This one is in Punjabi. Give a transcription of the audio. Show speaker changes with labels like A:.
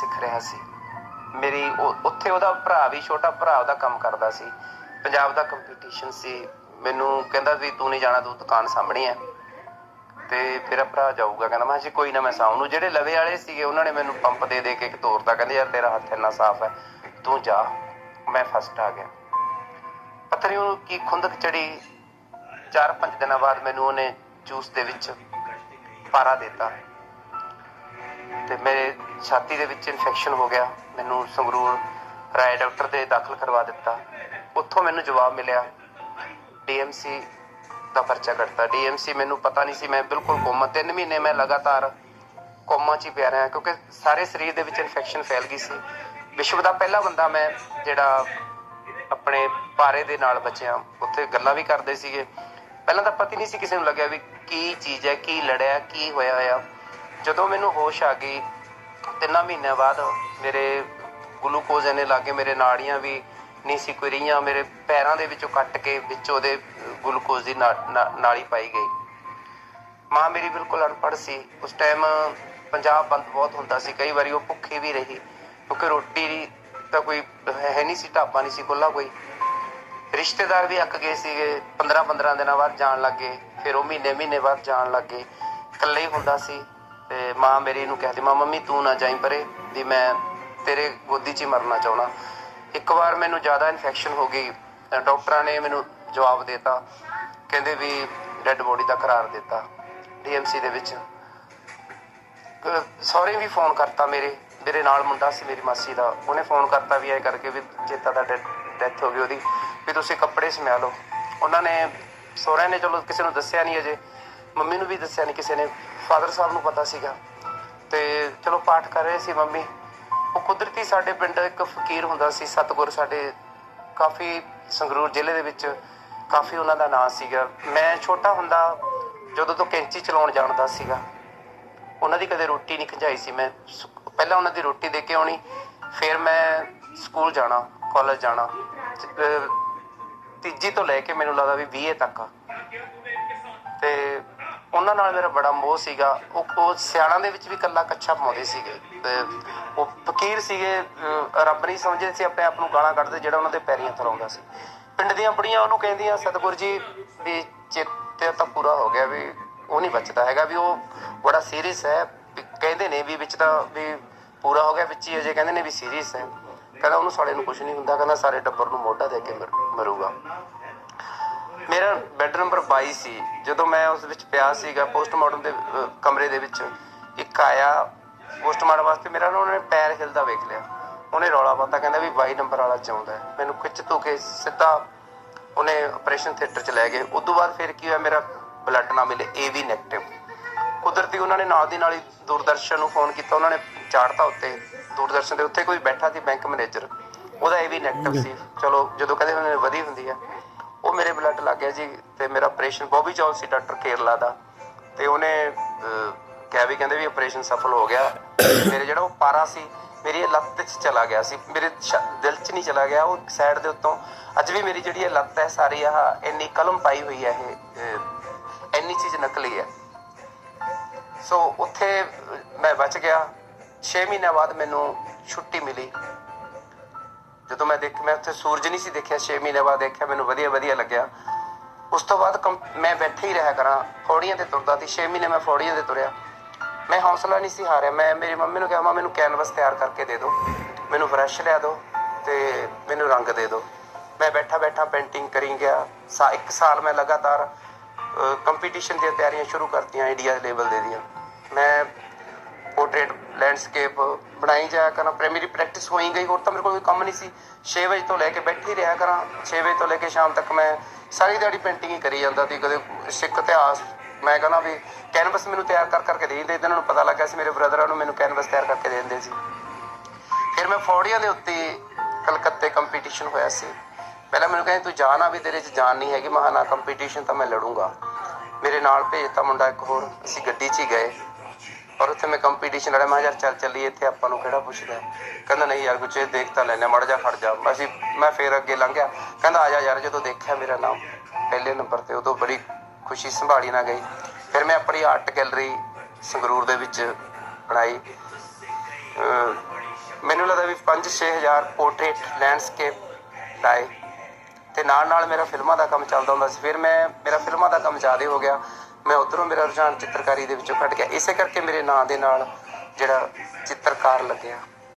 A: ਸਿੱਖ ਰਿਹਾ ਸੀ। ਮੇਰੀ ਉਹ- ਉੱਥੇ ਉਹਦਾ ਭਰਾ ਵੀ, ਛੋਟਾ ਭਰਾ ਉਹਦਾ ਕੰਮ ਕਰਦਾ ਸੀ। ਪੰਜਾਬ ਦਾ ਕੰਪੀਟੀਸ਼ਨ ਸੀ। ਮੈਨੂੰ ਕਹਿੰਦਾ ਵੀ ਤੂੰ ਨਹੀਂ ਜਾਣਾ, ਤੂੰ ਦੁਕਾਨ ਸਾਹਮਣੀ ਹੈ। ਤੇ ਮੇਰਾ ਭਰਾ ਜਾਊਗਾ, ਕਹਿੰਦਾ ਮੈਂ ਜੀ ਕੋਈ ਨਾ, ਮੈਂ ਸਾਉਂ ਨੂੰ ਜਿਹੜੇ ਲਵੇ ਵਾਲੇ ਸੀਗੇ, ਉਹਨਾਂ ਨੇ ਮੈਨੂੰ ਪੰਪ ਦੇ ਦੇ ਕੇ ਤੋਰਤਾ ਕਹਿੰਦੇ, ਯਾਰ ਤੇਰਾ ਹੱਥ ਇੰਨਾ ਸਾਫ਼ ਹੈ, ਤੂੰ ਜਾ। ਮੈਂ ਫਸਟ ਆ ਗਿਆ। ਪਤਾ ਨਹੀਂ ਉਹਨੂੰ ਕੀ ਖੁੰਦਕ ਚੜੀ। 4-5 ਦਿਨਾਂ ਬਾਅਦ ਮੈਨੂੰ ਉਹਨੇ ਜੂਸ ਦੇ ਵਿੱਚ ਪਾਰਾ ਦਿੱਤਾ। ਤੇ ਮੇਰੇ ਛਾਤੀ ਦੇ ਵਿੱਚ ਇਨਫੈਕਸ਼ਨ ਹੋ ਗਿਆ। ਮੈਨੂੰ ਸੰਗਰੂਰ ਰਾਏ ਡਾਕਟਰ ਦੇ ਦਾਖਲ ਕਰਵਾ ਦਿੱਤਾ। ਉੱਥੋਂ ਮੈਨੂੰ ਜਵਾਬ ਮਿਲਿਆ, ਡੀਐਮਸੀ ਦਾ ਪਰਚਾ ਕੱਟਤਾ। ਡੀਐਮਸੀ ਮੈਨੂੰ ਪਤਾ ਨਹੀਂ ਸੀ, ਮੈਂ ਬਿਲਕੁਲ ਕੋਮਾ 3 ਮਹੀਨੇ ਮੈਂ ਲਗਾਤਾਰ ਕੋਮਾ 'ਚ ਹੀ ਪਿਆ ਰਿਹਾ, ਕਿਉਂਕਿ ਸਾਰੇ ਸਰੀਰ ਦੇ ਵਿੱਚ ਇਨਫੈਕਸ਼ਨ ਫੈਲ ਗਈ ਸੀ। ਵਿਸ਼ਵ ਦਾ ਪਹਿਲਾ ਬੰਦਾ ਮੈਂ, ਜਿਹੜਾ ਆਪਣੇ ਪਾਰੇ ਦੇ ਨਾਲ ਬਚਿਆ। ਉੱਥੇ ਗੱਲਾਂ ਵੀ ਕਰਦੇ ਸੀਗੇ। ਪਹਿਲਾਂ ਤਾਂ ਪਤਾ ਹੀ ਨਹੀਂ ਸੀ ਕਿਸੇ ਨੂੰ ਲੱਗਿਆ ਵੀ ਕੀ ਚੀਜ਼ ਹੈ, ਕੀ ਲੜਿਆ, ਕੀ ਹੋਇਆ ਹੋਇਆ ਜਦੋਂ ਮੈਨੂੰ ਹੋਸ਼ ਆ ਗਈ ਤਿੰਨਾਂ ਮਹੀਨਿਆਂ ਬਾਅਦ ਮੇਰੇ ਗਲੂਕੋਜ਼ ਇਹਨੇ ਲਾਗੇ, ਮੇਰੇ ਨਾੜੀਆਂ ਵੀ ਨਹੀਂ ਸੀ ਕੋਈ ਰਹੀਆਂ, ਮੇਰੇ ਪੈਰਾਂ ਦੇ ਵਿੱਚੋਂ ਕੱਟ ਕੇ ਵਿੱਚ ਉਹਦੇ ਗਲੂਕੋਜ਼ ਦੀ ਨਾਲੀ ਪਾਈ ਗਈ। ਮਾਂ ਮੇਰੀ ਬਿਲਕੁਲ ਅਨਪੜ੍ਹ ਸੀ। ਉਸ ਟਾਈਮ ਪੰਜਾਬ ਬੰਦ ਬਹੁਤ ਹੁੰਦਾ ਸੀ, ਕਈ ਵਾਰੀ ਉਹ ਭੁੱਖੀ ਵੀ ਰਹੀ, ਕਿਉਂਕਿ ਰੋਟੀ ਤਾਂ ਕੋਈ ਹੈ ਨਹੀਂ ਸੀ, ਢਾਬਾ ਨਹੀਂ ਸੀ ਖੁੱਲਾ ਕੋਈ। ਰਿਸ਼ਤੇਦਾਰ ਵੀ ਅੱਕ ਗਏ ਸੀਗੇ 15 15 ਦਿਨਾਂ ਬਾਅਦ ਜਾਣ ਲੱਗੇ, ਫਿਰ ਉਹ ਮਹੀਨੇ ਮਹੀਨੇ ਬਾਅਦ ਜਾਣ ਲੱਗੇ। ਇਕੱਲੇ ਹੀ ਹੁੰਦਾ ਸੀ। ਤੇ ਮਾਂ ਮੇਰੀ ਨੂੰ ਕਹਿੰਦੀ ਮਾਂ, ਮੰਮੀ, ਤੂੰ ਨਾ ਜਾਈ ਪਰੇ, ਵੀ ਮੈਂ ਤੇਰੇ ਗੋਦੀ 'ਚ ਹੀ ਮਰਨਾ ਚਾਹਣਾ ਇੱਕ ਵਾਰ ਮੈਨੂੰ ਜ਼ਿਆਦਾ ਇਨਫੈਕਸ਼ਨ ਹੋ ਗਈ ਡਾਕਟਰਾਂ ਨੇ ਮੈਨੂੰ ਜਵਾਬ ਦਿੱਤਾ, ਕਹਿੰਦੇ ਵੀ ਡੈੱਡ ਬੋਡੀ ਦਾ ਕਰਾਰ ਦਿੱਤਾ ਡੀਐਮਸੀ ਦੇ ਵਿੱਚ। ਸਹੁਰੇ ਵੀ ਫੋਨ ਕਰਤਾ ਮੇਰੇ ਮੇਰੇ ਨਾਲ ਮੁੰਡਾ ਸੀ, ਮੇਰੀ ਮਾਸੀ ਦਾ, ਉਹਨੇ ਫੋਨ ਕਰਤਾ ਵੀ ਐ ਕਰਕੇ ਵੀ ਚੇਤਾ ਦਾ ਡੈਥ ਹੋ ਗਈ ਉਹਦੀ, ਵੀ ਤੁਸੀਂ ਕੱਪੜੇ ਸਮਿਆ ਲਓ। ਉਹਨਾਂ ਨੇ, ਸਹੁਰਿਆਂ ਨੇ ਚਲੋ ਕਿਸੇ ਨੂੰ ਦੱਸਿਆ ਨਹੀਂ ਅਜੇ, ਮੰਮੀ ਨੂੰ ਵੀ ਦੱਸਿਆ ਨਹੀਂ, ਕਿਸੇ ਨੇ ਫਾਦਰ ਸਾਹਿਬ ਨੂੰ ਪਤਾ ਸੀਗਾ। ਤੇ ਚਲੋ ਪਾਠ ਕਰ ਰਹੇ ਸੀ ਮੰਮੀ। ਉਹ ਕੁਦਰਤੀ ਸਾਡੇ ਪਿੰਡ ਇੱਕ ਫਕੀਰ ਹੁੰਦਾ ਸੀ, ਸਤਗੁਰ ਸਾਡੇ ਕਾਫੀ ਸੰਗਰੂਰ ਜ਼ਿਲ੍ਹੇ ਦੇ ਵਿੱਚ ਕਾਫੀ ਉਹਨਾਂ ਦਾ ਨਾਂ ਸੀਗਾ। ਮੈਂ ਛੋਟਾ ਹੁੰਦਾ ਜਦੋਂ ਤੋਂ ਕੈਂਚੀ ਚਲਾਉਣ ਜਾਣਦਾ ਸੀਗਾ। ਉਹਨਾਂ ਦੀ ਕਦੇ ਰੋਟੀ ਨਹੀਂ ਖੰਜਾਈ ਸੀ ਮੈਂ। ਪਹਿਲਾਂ ਉਹਨਾਂ ਦੀ ਰੋਟੀ ਦੇ ਕੇ ਆਉਣੀ, ਫਿਰ ਮੈਂ ਸਕੂਲ ਜਾਣਾ, ਕਾਲਜ ਜਾਣਾ। ਤੀਜੀ ਤੋਂ ਲੈ ਕੇ ਮੈਨੂੰ ਲੱਗਦਾ ਵੀ 20 ਤੱਕ। ਤੇ ਉਹਨਾਂ ਨਾਲ ਮੇਰਾ ਬੜਾ ਮੋਹ ਸੀਗਾ। ਉਹ ਉਹ ਸਿਆਲਾਂ ਦੇ ਵਿੱਚ ਵੀ ਕੱਲਾ ਕੱਛਾ ਪਾਉਂਦੇ ਸੀਗੇ। ਤੇ ਉਹ ਫਕੀਰ ਸੀਗੇ ਰੱਬ ਨਹੀਂ ਸਮਝਦੇ ਸੀ ਆਪਣੇ ਆਪ ਨੂੰ ਗਾਲਾਂ ਕੱਢਦੇ, ਜਿਹੜਾ ਉਹਨਾਂ ਦੇ ਪੈਰੀਂ ਥਲਾਉਂਦਾ ਸੀ। ਪਿੰਡ ਦੀਆਂ ਬੁੜੀਆਂ ਉਹਨੂੰ ਕਹਿੰਦੀਆਂ, ਸਤਿਗੁਰ ਜੀ, ਵੀ ਚਿੱਤ ਤਾਂ ਪੂਰਾ ਹੋ ਗਿਆ ਵੀ ਉਹ ਨਹੀਂ ਬਚਦਾ ਹੈਗਾ, ਵੀ ਉਹ ਬੜਾ ਸੀਰੀਅਸ ਹੈ। ਵੀ ਕਹਿੰਦੇ ਨੇ ਵੀ ਵਿੱਚ ਤਾਂ ਵੀ ਪੂਰਾ ਹੋ ਗਿਆ, ਵਿੱਚ ਹੀ ਅਜੇ ਕਹਿੰਦੇ ਨੇ ਵੀ ਸੀਰੀਅਸ ਹੈ। ਕਹਿੰਦਾ ਉਹਨੂੰ ਸਾਲੇ ਨੂੰ ਕੁਝ ਨਹੀਂ ਹੁੰਦਾ, ਕਹਿੰਦਾ ਸਾਰੇ ਟੱਬਰ ਨੂੰ ਮੋਢਾ ਦੇ ਕੇ ਮਰੂਗਾ। ਮੇਰਾ ਬੈੱਡ ਨੰਬਰ 22 ਸੀ। ਜਦੋਂ ਮੈਂ ਉਸ ਵਿੱਚ ਪਿਆ ਸੀਗਾ ਪੋਸਟਮਾਰਟਮ ਦੇ ਅਹ, ਕਮਰੇ ਦੇ ਵਿੱਚ ਇੱਕ ਆਇਆ ਪੋਸਟਮਾਰਟਮ ਵਾਸਤੇ ਮੇਰਾ ਨਾ ਉਹਨੇ ਪੈਰ ਹਿਲਦਾ ਵੇਖ ਲਿਆ। ਉਹਨੇ ਰੌਲਾ ਪਾਤਾ ਕਹਿੰਦਾ ਵੀ 22 ਨੰਬਰ ਵਾਲਾ ਚਾਹੁੰਦਾ ਹੈ। ਮੈਨੂੰ ਖਿੱਚ ਧੂ ਕੇ ਸਿੱਧਾ ਉਹਨੇ ਆਪਰੇਸ਼ਨ ਥੀਏਟਰ ਚ ਲੈ ਗਏ। ਉਸ ਤੋਂ ਬਾਅਦ ਫਿਰ ਕੀ ਹੋਇਆ ਮੇਰਾ ਬਲੱਡ ਨਾ ਮਿਲੇ ਏ ਵੀ ਨੈਗੇਟਿਵ ਕੁਦਰਤੀ ਉਹਨਾਂ ਨੇ ਨਾਲ ਦੀ ਨਾਲ ਹੀ ਦੂਰਦਰਸ਼ਨ ਨੂੰ ਫੋਨ ਕੀਤਾ। ਉਹਨਾਂ ਨੇ ਚਾੜਤਾ ਉੱਤੇ। ਦੂਰਦਰਸ਼ਨ ਦੇ ਉੱਤੇ ਕੋਈ ਬੈਠਾ ਸੀ ਬੈਂਕ ਮੈਨੇਜਰ ਉਹਦਾ ਏ ਵੀ ਨੈਗੇਟਿਵ ਸੀ। ਚਲੋ ਜਦੋਂ ਕਹਿੰਦੇ ਹੁੰਦੇ ਨੇ ਵਧੀ ਹੁੰਦੀ ਹੈ ਉਹ ਮੇਰੇ ਬਲੱਡ ਗਿਆ ਜੀ ਤੇ ਮੇਰਾ ਆਪਰੇਸ਼ਨ ਬੋਬੀ ਜੌਨ ਸੀ ਡਾਕਟਰ ਕੇਰਲਾ ਦਾ। ਤੇ ਉਹਨੇ ਅਹ, ਵੀ ਕਹਿੰਦੇ ਵੀ ਆਪਰੇਸ਼ਨ ਸਫਲ ਹੋ ਗਿਆ। ਮੇਰੇ ਜਿਹੜਾ ਉਹ ਪਾਰਾ ਸੀ ਮੇਰੀ ਇਹ ਲੱਤ 'ਚ ਚਲਾ ਗਿਆ ਸੀ। ਮੇਰੇ ਦਿਲ 'ਚ ਨਹੀਂ ਚਲਾ ਗਿਆ ਉਹ ਸਾਈਡ ਦੇ ਉੱਤੋਂ। ਅੱਜ ਵੀ ਮੇਰੀ ਜਿਹੜੀ ਇਹ ਲੱਤ ਹੈ ਸਾਰੀ ਆਹ ਇੰਨੀ ਕਲਮ ਪਾਈ ਹੋਈ ਹੈ ਇਹ ਇੰਨੀ ਚੀਜ਼ ਨਕਲੀ ਹੈ। ਸੋ ਉੱਥੇ ਮੈਂ ਬਚ ਗਿਆ। 6 ਮਹੀਨਿਆਂ ਬਾਅਦ ਮੈਨੂੰ ਛੁੱਟੀ ਮਿਲੀ। ਜਦੋਂ ਮੈਂ ਦੇਖ ਮੈਂ ਉੱਥੇ ਸੂਰਜ ਨਹੀਂ ਸੀ ਦੇਖਿਆ 6 ਮਹੀਨੇ ਬਾਅਦ ਦੇਖਿਆ ਮੈਨੂੰ ਵਧੀਆ ਵਧੀਆ ਲੱਗਿਆ। ਉਸ ਤੋਂ ਬਾਅਦ ਕੰਪ- ਮੈਂ ਬੈਠੇ ਹੀ ਰਿਹਾ ਕਰਾਂ, ਫੌੜੀਆਂ ਤੇ ਤੁਰਦਾ ਸੀ। 6 ਮਹੀਨੇ ਮੈਂ ਫੌੜੀਆਂ ਤੇ ਤੁਰਿਆ। ਮੈਂ ਹੌਸਲਾ ਨਹੀਂ ਸੀ ਹਾਰਿਆ। ਮੈਂ ਮੇਰੀ ਮੰਮੀ ਨੂੰ ਕਿਹਾ ਮਾਂ ਮੈਨੂੰ ਕੈਨਵਸ ਤਿਆਰ ਕਰਕੇ ਦੇ ਦਿਓ। ਮੈਨੂੰ ਬ੍ਰਸ਼ ਲਿਆ ਦਿਓ ਤੇ ਮੈਨੂੰ ਰੰਗ ਦੇ ਦਿਓ। ਮੈਂ ਬੈਠਾ ਬੈਠਾ ਪੇਂਟਿੰਗ ਕਰੀ ਗਿਆ। ਸਾ ਇੱਕ ਸਾਲ ਮੈਂ ਲਗਾਤਾਰ ਕੰਪੀਟੀਸ਼ਨ ਦੀਆਂ ਤਿਆਰੀਆਂ ਸ਼ੁਰੂ ਕਰਤੀਆਂ, ਇੰਡੀਆ ਲੈਵਲ ਦੇ ਦੀਆਂ। ਮੈਂ ਪੋਰਟਰੇਟ ਲੈਂਡਸਕੇਪ ਬਣਾਈ ਜਾਇਆ ਕਰਾਂ ਪ੍ਰਾਇਮਰੀ ਪ੍ਰੈਕਟਿਸ ਹੋਈ ਗਈ, ਹੋਰ ਤਾਂ ਮੇਰੇ ਕੋਲ ਕੋਈ ਕੰਮ ਨਹੀਂ ਸੀ। 6 ਵਜੇ ਤੋਂ ਲੈ ਕੇ ਬੈਠੀ ਰਿਹਾ ਕਰਾਂ 6 ਵਜੇ ਤੋਂ ਲੈ ਕੇ ਸ਼ਾਮ ਤੱਕ ਮੈਂ ਸਾਰੀ ਦਿਹਾੜੀ ਪੇਂਟਿੰਗ ਹੀ ਕਰੀ ਜਾਂਦਾ ਸੀ, ਕਦੇ ਸਿੱਖ ਇਤਿਹਾਸ, ਮੈਂ ਕਹਿੰਦਾ ਵੀ ਕੈਨਵਸ ਮੈਨੂੰ ਤਿਆਰ ਕਰ ਕਰਕੇ ਦੇ ਦਿੰਦੇ ਇਹਨਾਂ ਨੂੰ ਪਤਾ ਲੱਗਾ ਸੀ ਮੇਰੇ ਬ੍ਰਦਰਾਂ ਨੂੰ ਮੈਨੂੰ ਕੈਨਵਸ ਤਿਆਰ ਕਰਕੇ ਦੇ ਦਿੰਦੇ ਸੀ। ਫਿਰ ਮੈਂ ਫੌੜੀਆਂ ਦੇ ਉੱਤੇ ਕਲਕੱਤੇ ਕੰਪੀਟੀਸ਼ਨ ਹੋਇਆ ਸੀ। ਪਹਿਲਾਂ ਮੈਨੂੰ ਕਹਿੰਦੇ, ਤੂੰ ਜਾ ਨਾ ਵੀ ਤੇਰੇ 'ਚ ਜਾਨ ਨਹੀਂ ਹੈਗੀ ਮਹਾ ਨਾ ਕੰਪੀਟੀਸ਼ਨ ਤਾਂ ਮੈਂ ਲੜੂੰਗਾ। ਮੇਰੇ ਨਾਲ ਭੇਜਤਾ ਮੁੰਡਾ ਇੱਕ ਹੋਰ, ਅਸੀਂ ਗੱਡੀ 'ਚ ਹੀ ਗਏ। ਔਰ ਉੱਥੇ ਮੈਂ ਕੰਪੀਟੀਸ਼ਨ ਲੜਿਆ ਮੈਂ ਕਿਹਾ ਯਾਰ ਚੱਲ ਚੱਲੀਏ, ਇੱਥੇ ਆਪਾਂ ਨੂੰ ਕਿਹੜਾ ਪੁੱਛਦਾ? ਕਹਿੰਦਾ, ਨਹੀਂ ਯਾਰ, ਕੁਛ ਦੇਖ ਤਾਂ ਲੈਨੇ ਮੜ ਜਾ ਖੜ ਜਾ। ਅਸੀਂ ਮੈਂ ਫੇਰ ਅੱਗੇ ਲੰਘ ਗਿਆ। ਕਹਿੰਦਾ, ਆ ਜਾ ਯਾਰ, ਜਦੋਂ ਦੇਖਿਆ ਮੇਰਾ ਨਾਮ, ਪਹਿਲੇ ਨੰਬਰ ਤੇ, ਉਦੋਂ ਬੜੀ ਖੁਸ਼ੀ ਸੰਭਾਲੀ ਨਾ ਗਈ। ਫਿਰ ਮੈਂ ਆਪਣੀ ਆਰਟ ਗੈਲਰੀ ਸੰਗਰੂਰ ਦੇ ਵਿੱਚ ਬਣਾਈ। ਮੈਨੂੰ ਲੱਗਦਾ ਅਹ 5-6000 ਪੋਰਟਰੇਟ ਲੈਂਡਸਕੇਪ ਲਾਏ। ਤੇ ਨਾਲ ਨਾਲ ਮੇਰਾ ਫਿਲਮਾਂ ਦਾ ਕੰਮ ਚੱਲਦਾ ਹੁੰਦਾ ਸੀ। ਫਿਰ ਮੈਂ, ਮੇਰਾ ਫਿਲਮਾਂ ਦਾ ਕੰਮ ਜ਼ਿਆਦਾ ਹੋ ਗਿਆ। ਮੈਂ ਉਧਰੋਂ ਮੇਰਾ ਰੁਝਾਨ ਚਿੱਤਰਕਾਰੀ ਦੇ ਵਿੱਚੋਂ ਘਟ ਗਿਆ। ਇਸੇ ਕਰਕੇ ਮੇਰੇ ਨਾਂ ਦੇ ਨਾਲ ਜਿਹੜਾ ਚਿੱਤਰਕਾਰ ਲੱਗਿਆ।